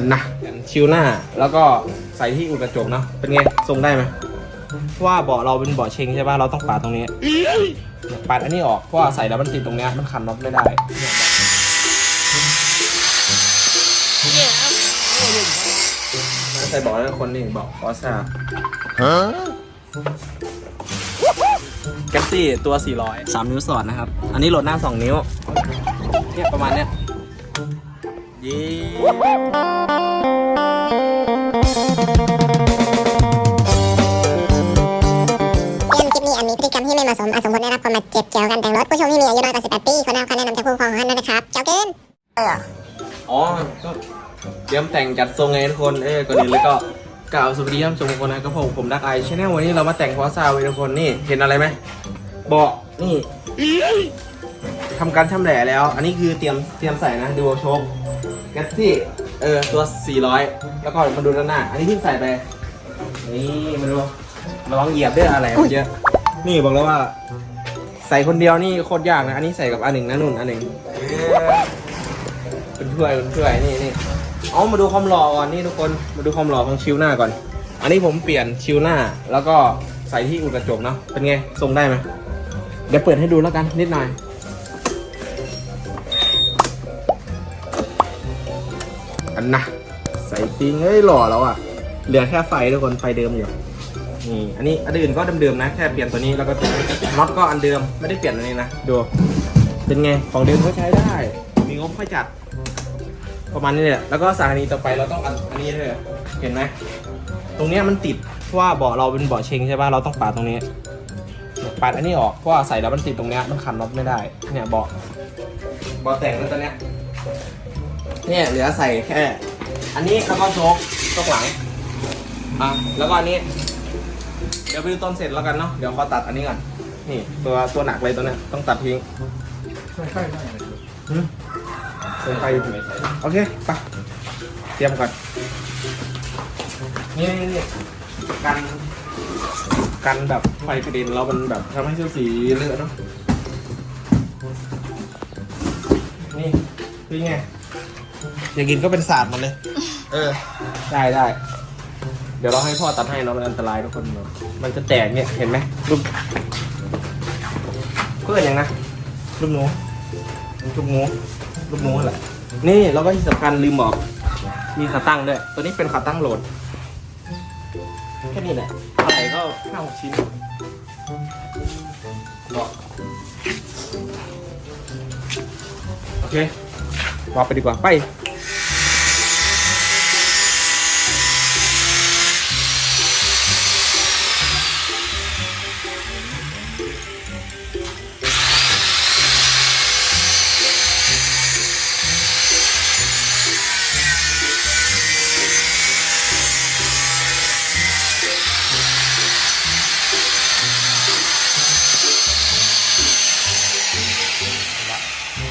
กันนะชิวหน้า แล้วก็ใส่ที่อุดกระจกเนาะเป็นไงทรงได้ไหมเพราะว่าเบาะเราเป็นเบาะเชงใช่ป่ะเราต้องปาดตรงนี้เนี่ยปาดอันนี้ออกเพราะว่าใส่แล้วมันติดตรงเนี้ยมันขันน็อตไม่ได้เนี่ยใส่เบาะแล้วคนนี่เบาะฟอซ่าแกปซี่ตัว 400 3 นิ้วสอดนะครับ อันนี้โหลดหน้า 2 นิ้วเนี่ยประมาณเนี้ย เย้เรื่คลิปนี้อาจมีพฤติกรรมที่ไม่เหมาะสมอาจสมควรได้รับความบาดเจ็บเกี่ยวกับการแต่งรถผู้ชมที่มีอายุน้อยกว่า18ปีควรได้รับคำแนะนำจากผู้ปกครองของท่านด้วยนะครับ เจ้าเกินอ๋อก็เตรียมแต่งจัดทรงไงทุกคน เอ้ยก่อนอื่นเลยก็กล่าวสวัสดีท่านผู้ชมทุกคนนะครับผมผมดักไอชแนลวันนี้เรามาแต่งฟอสซาว้ทุกคนนี่เห็นอะไรไหมเบาะนี่ทำการชำแหละแล้ว อันนี้คือเตรียมเตรียมใส่นะดูโชค แกสซี่เออตัว 400 แล้วก็มาดูด้านหน้า อันนี้เพิ่งใส่ไป นี่มาดูระวังเหยียบด้วยอะไรมันเยอะ นี่บอกแล้วว่า ใส่คนเดียวนี่โคตรยากนะ อันนี้ใส่กับอันหนึ่งนะนุ่นอันหนึ่งเออเป็นถ้วยเป็นถ้วยนี่นี่เอามาดูความหล่อก่อนนี่ทุกคนมาดูความหล่อของชิวหน้าก่อน อันนี้ผมเปลี่ยนชิวหน้า แล้วก็ใส่ที่อุดกระจกเนาะเป็นไงทรงได้ไหมเดี๋ยวเปิดให้ดูแล้วกันนิดหน่อยันนะ ใส่จริงเฮ้ยหล่อแล้วอะ เหลือแค่ไฟทุกคนไฟเดิมอยู่ นี่อันนี้อันอื่นก็เดิมๆนะ แค่เปลี่ยนตัวนี้แล้วก็ตัวนี้น็อตก็อันเดิมไม่ได้เปลี่ยนอันนี้นะ ดู เป็นไงของเดิมก็ใช้ได้ มีงบค่อยจัด ประมาณนี้แหละแล้วก็สถานีต่อไปเราต้องอันอันนี้ด้วยเห็นไหมตรงเนี้ยมันติดเพราะว่าเบาะเราเป็นเบาะเชงใช่ป่ะเราต้องปาดตรงนี้ปาดอันนี้ออกเพราะว่าใส่แล้วมันติดตรงเนี้ยมันขันน็อตไม่ได้เนี่ยเบาะเบาะแต่งแล้วตัวเนี้ย เนี่ยเหลือใส่แค่ อันนี้แล้วก็โชกโชกหลัง อะ แล้วก็อันนี้ เดี๋ยวไปดูตอนเสร็จแล้วกันเนาะ เดี๋ยวขอตัดอันนี้ก่อน นี่ ตัวตัวหนักเลยตัวเนี้ยต้องตัดทิ้งหืมใส่ไฟอยู่โอเค ไป เตรียมก่อน นี่นี่นี่กัน กันแบบไฟกระเด็นแล้วมันแบบทำให้เสื้อสีเลอะเนาะ นี่คือไง อยากกินก็เป็นศาสตร์หมันเลย เออ ได้ได้ เดี๋ยวเราให้พ่อตัดให้เนาะมันอันตรายทุกคนเนอะมันจะแตกเนี่ยเห็นไหมรูปเพื่อนยังนะรูปหนูรูปหนูรูปหนูแหละนี่แล้วก็ที่สำคัญลืมบอก มีขาตั้งด้วย ตัวนี้เป็นขาตั้งโหลดแค่นี้แหละอะไรก็ห้าหกชิ้นบอกโอเค วางไปดีกว่าไป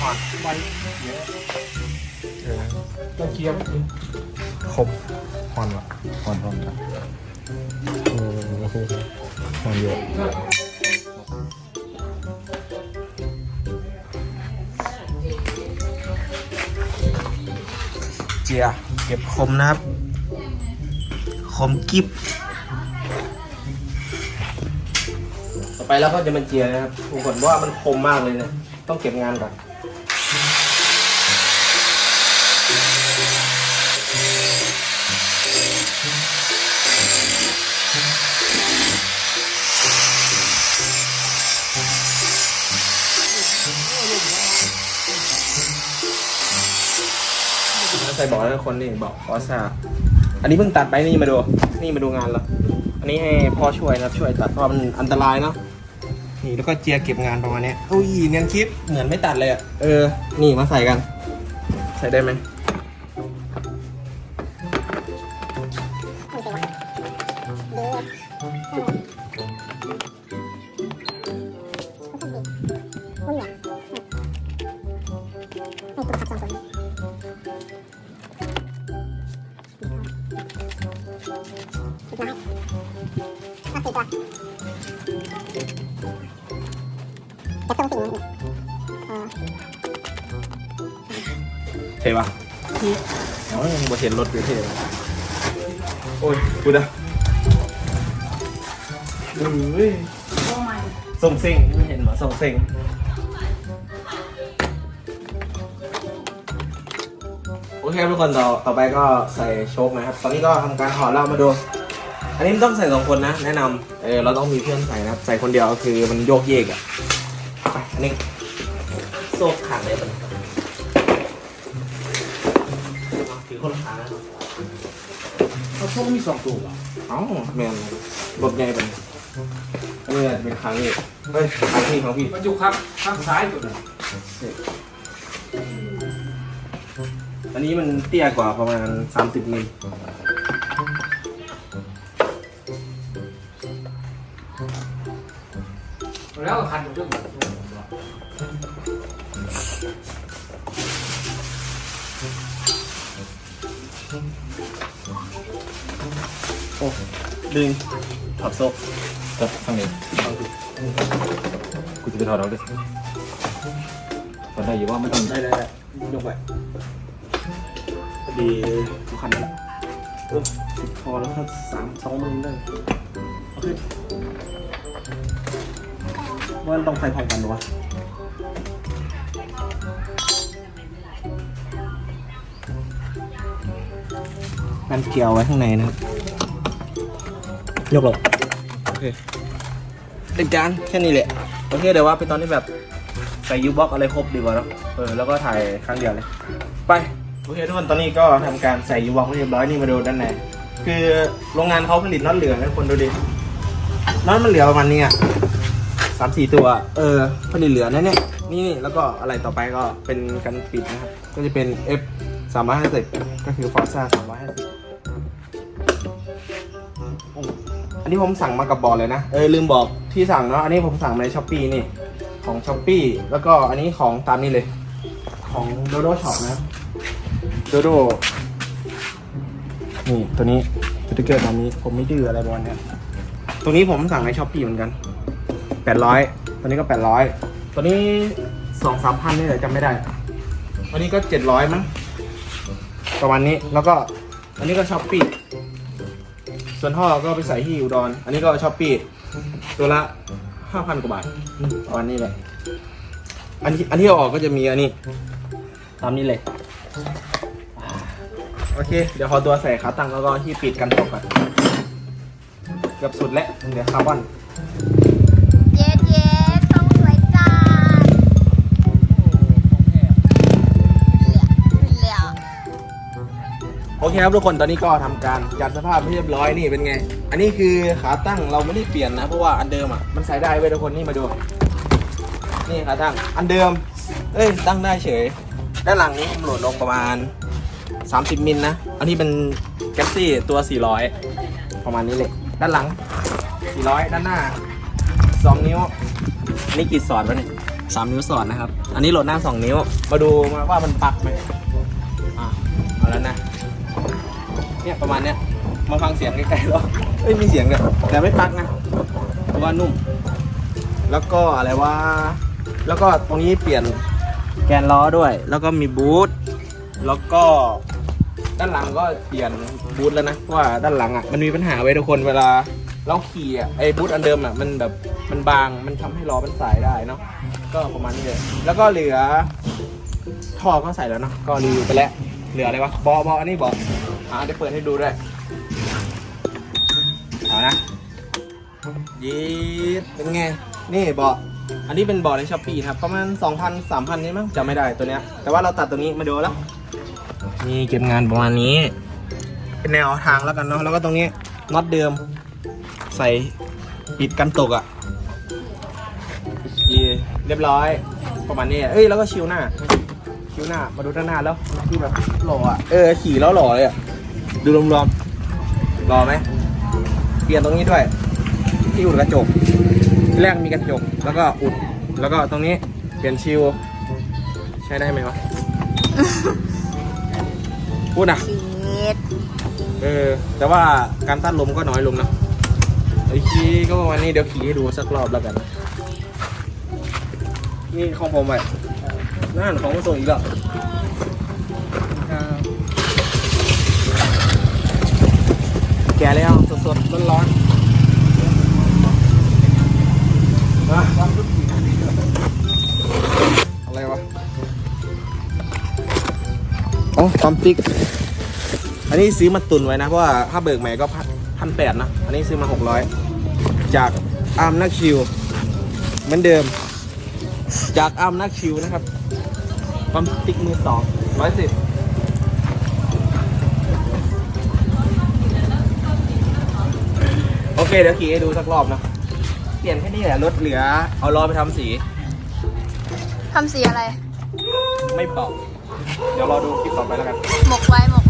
หอนไปเยอะเออ ต้องเคี้ยวคมหอนวะหอนหอนครับโอ้โหหอนเยอะเจียเก็บคมนะครับ คมกิบต่อไปแล้วก็จะเป็นเจียนะครับทุกคนว่ามันคมมากเลยเนะ ต้องเก็บงานก่อน ใส่บอกแล้วคนนี่บอกฟอสซาอันนี้เพิ่งตัดไปนี่มาดู นี่มาดูงานแล้วอันนี้ให้พ่อช่วยนะช่วยตัดเพราะมันอันตรายเนาะนี่แล้วก็เจียเก็บงานประมาณนี้อุ้ยเนียนคลิปเหมือนไม่ตัดเลยอะเออ นี่มาใส่กัน ใส่ได้ไหมจ เท่ปะอ๋อยังบ่เห็นรถอยู่เท่โอ้ยกูนะเฮ้ยส่งเซ็งไม่เห็นเหรอส่งเซ็งโอเคครับทุกคนต่อต่อไปก็ใส่โชคนะครับ ตอนนี้ก็ทำการถอดแล้วมาดู อันนี้มันต้องใส่สองคนนะ แนะนำเออเราต้องมีเพื่อนใส่นะครับใส่คนเดียวคือมันโยกเยกอะไปอันนี้โซ่ขาดเลยมัน คนละขานะเขาพวกมีสองตัวเหรอเอ้าแมนรถใหญ่เป็นอันนี้อาจจะเป็นครั้งนี้เฮ้ยครั้งพี่ของพี่มันอยู่ข้างข้างซ้ายตัวนึงอันนี้มันเตี้ยกว่าประมาณ 30มิลแล้วก็คันอยู่ด้วย ดึงถอดโซ่ก็ข้างในกูจะไปถอดเอาด้วยถอดได้อยู่ว่าไม่ต้องได้ได้ได้ยกไปพอดีทุกคันนั่นแหละเออติดคอแล้วก็สามสองมือได้โอเคว่าต้องใส่พร้อมกันหรอวะมันเกี่ยวไว้ข้างในนะครับ ยกหลบโอเคเป็นจานแค่นี้แหละโอเคเดี๋ยวว่าไปตอนนี้แบบใส่ยูบ็อกอะไรครบดีกว่าเนาะเออแล้วก็ถ่ายครั้งเดียวเลย ไปโอเคทุกคนตอนนี้ก็ทำการใส่ยูบ็อกเรียบร้อยนี่มาดูด้านในคือโรงงานเขาผลิตน็อตเหลือนะคนดูดิน็อตมันเหลือประมาณนี้อะสามสี่ตัว เออผลิตเหลือนะเนี่ยนี่แล้วก็อะไรต่อไปก็เป็นกันปิดนะครับก็จะเป็น F 3 5 0ก็คือฟอ Forza 3 5 0 นนี้ผมสั่งมากับบอร์ดเลยนะ เออลืมบอกที่สั่งเนาะ อันนี้ผมสั่งมาในช้อปปีนี่ ของช้อปปีแล้วก็อันนี้ของตามนี้เลย ของโดโดช็อปนะโดโดนี่ตัวนี้สติกเกอร์ตามนี้ผมไม่ดื้ออะไรบอลเนี่ยตัวนี้ผมสั่งในช้อปปีเหมือนกันแปดร้อยตัวนี้ก็แปดร้อยตัวนี้สองสามพันนี่แหละจำไม่ได้อันนี้ก็เจ็ดร้อยมั้งประมาณนี้แล้วก็อันนี้ก็ช้อปปี้ ส่วนท่อก็ไปใส่ที่อุดร อันนี้ก็ช้อปปี้ตัวละห้าพันกว่าบาทอืมประมาณนี้แหละ อันที่อันที่เอาออกก็จะมีอันนี้ ตามนี้เลย โอเค เดี๋ยวขอตัวใส่ขาตั้งแล้วก็ที่ปิดกันตกก่อนเกือบสุดแล้วเดี๋ยวคาร์บอน เคครับทุกคนตอนนี้ก็ทำการจัดสภาพให้เรียบร้อยนี่เป็นไง อันนี้คือขาตั้งเราไม่ได้เปลี่ยนนะเพราะว่าอันเดิมอะมันใส่ได้เว้ยทุกคนนี่มาดู นี่ขาตั้งอันเดิม เอ้ยตั้งได้เฉย ด้านหลังนี้ผมโหลดลงประมาณ 30 มิลนะ อันนี้เป็นแก๊ปซี่ตัว 400 ประมาณนี้เลยด้านหลัง 400 ด้านหน้า 2 นิ้วนนี่กี่สอดวะเนี่ยสามนิ้วสอดนะครับ อันนี้โหลดหน้า 2 นิ้ว มาดูมาว่ามันปักไหม เนี่ยประมาณเนี้ยมาฟังเสียงใกล้ๆแล้วเอ้ยมีเสียงเนี่ยแต่ไม่ปักนะเพราะว่านุ่ม แล้วก็อะไรว่าแล้วก็ตรงนี้เปลี่ยนแกนล้อด้วย แล้วก็มีบูทแล้วก็ด้านหลังก็เปลี่ยนบูทแล้วนะเพราะว่าด้านหลังอะมันมีปัญหาไว้ทุกคนเวลาเราขี่อะไอ้บูทอันเดิมอะมันแบบมันบางมันทำให้ล้อมันสายได้เนาะก็ประมาณนี้เลยแล้วก็เหลือท่อก็ใส่แล้วเนาะก็รีวิวไปแล้วเหลืออะไรวะบอบออันนี้บอ อ่าเดี๋ยวเปิดให้ดูด้วยเอานะยีดเป็นไง นี่เบาะอันนี้เป็นเบาะในช้อปปี้ครับประมาณ 2,000 3,000นี่มั้งจำไม่ได้ตัวเนี้ย แต่ว่าเราตัดตัวนี้มาดูแล้วนี่เก็บงานประมาณนี้ เป็นแนวทางแล้วกันเนาะแล้วก็ตรงนี้น็อตเดิม ใส่ปิดกันตกอะ่ะเรียบร้อย ประมาณนี้เอ้ยแล้วก็ชิวหน้า ชิวหน้ามาดูด้านหน้าแล้วคือแบบหล่ออะเออขี่แล้วหล่อเลยอะ ดูรวมๆหล่อไหมเปลี่ยนตรงนี้ด้วย ที่อุดกระจกที่แรกมีกระจก แล้วก็อุด แล้วก็ตรงนี้เปลี่ยนชิว ใช้ได้ไหมวะ พูดนะเย็ดเออ แต่ว่าการต้านลมก็น้อยลงนะไอ้ขี่ก็ประมาณนี้เดี๋ยวขี่ให้ดูสักรอบแล้วกัน นี่ของผมไปนั่นของมาส่งอีกแล้ว แกะแล้วสดๆร้อนๆมาอะไรวะอ๋อปั๊มติ๊กอันนี้ซื้อมาตุนไว้นะ เพราะว่าถ้าเบิกใหม่ก็พันแปดนะ อันนี้ซื้อมาหกร้อยจากอาร์มนักชิวเหมือนเดิม จากอาร์มนักชิวนะครับปั๊มติ๊กมือสองร้อยสิบ เคเดี๋ยวขี่ให้ดูสักรอบนะเปลี่ยนแค่นี้แหละรถเหลือ เอาล้อไปทำสี ทำสีอะไร ไม่เป่า เดี๋ยวรอดูคลิปต่อไปแล้วกัน หมกไว้หมก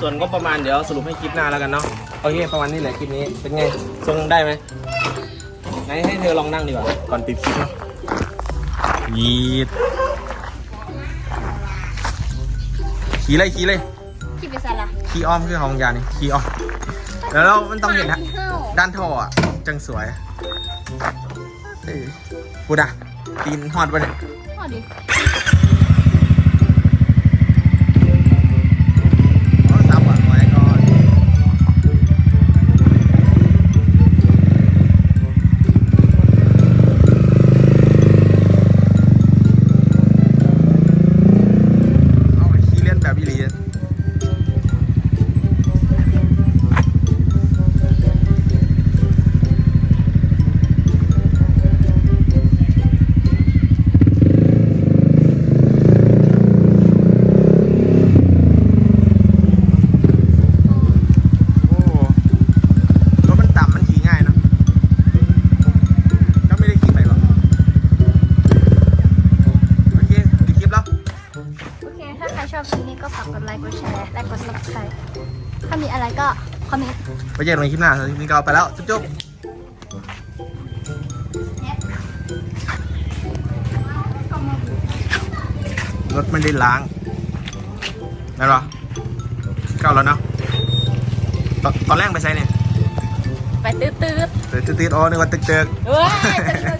ส่วนก็ประมาณเดี๋ยวสรุปให้คลิปหน้าแล้วกันเนาะโอเคประมาณนี้แหละคลิปนี้เป็นไงทรงได้ไหมไหนให้เธอลองนั่งดีกว่าก่อนปิดคลิปเนาะยีดขี่เลยขี่เลยที่เป็นสาระขี่อ้อมคือของยานี่ขี่อ้อมแล้วเรามันต้องเห็นนะเฮ้าด้านท่ออะจังสวยเอ้ยพูดอะตีนฮอดปะเนี่ย พอดี ชอบคลิปนี้ก็ฝากกดไลค์กดแชร์และกด subscribe ถ้ามีอะไรก็คอมเมนต์ไว้เจอกันในคลิปหน้าสำหรับคลิปนี้ก็เอาไปแล้ว จุ๊บๆรถไม่ได้ล้างได้หรอเข้าแล้วเนาะตอนตอนแรกไปใช้เนี่ยไปตื้อตื้อเตือนตืดๆอ๋อนึกว่าตึกเติกเฮ้ย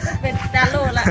จะเป็นดาโลละ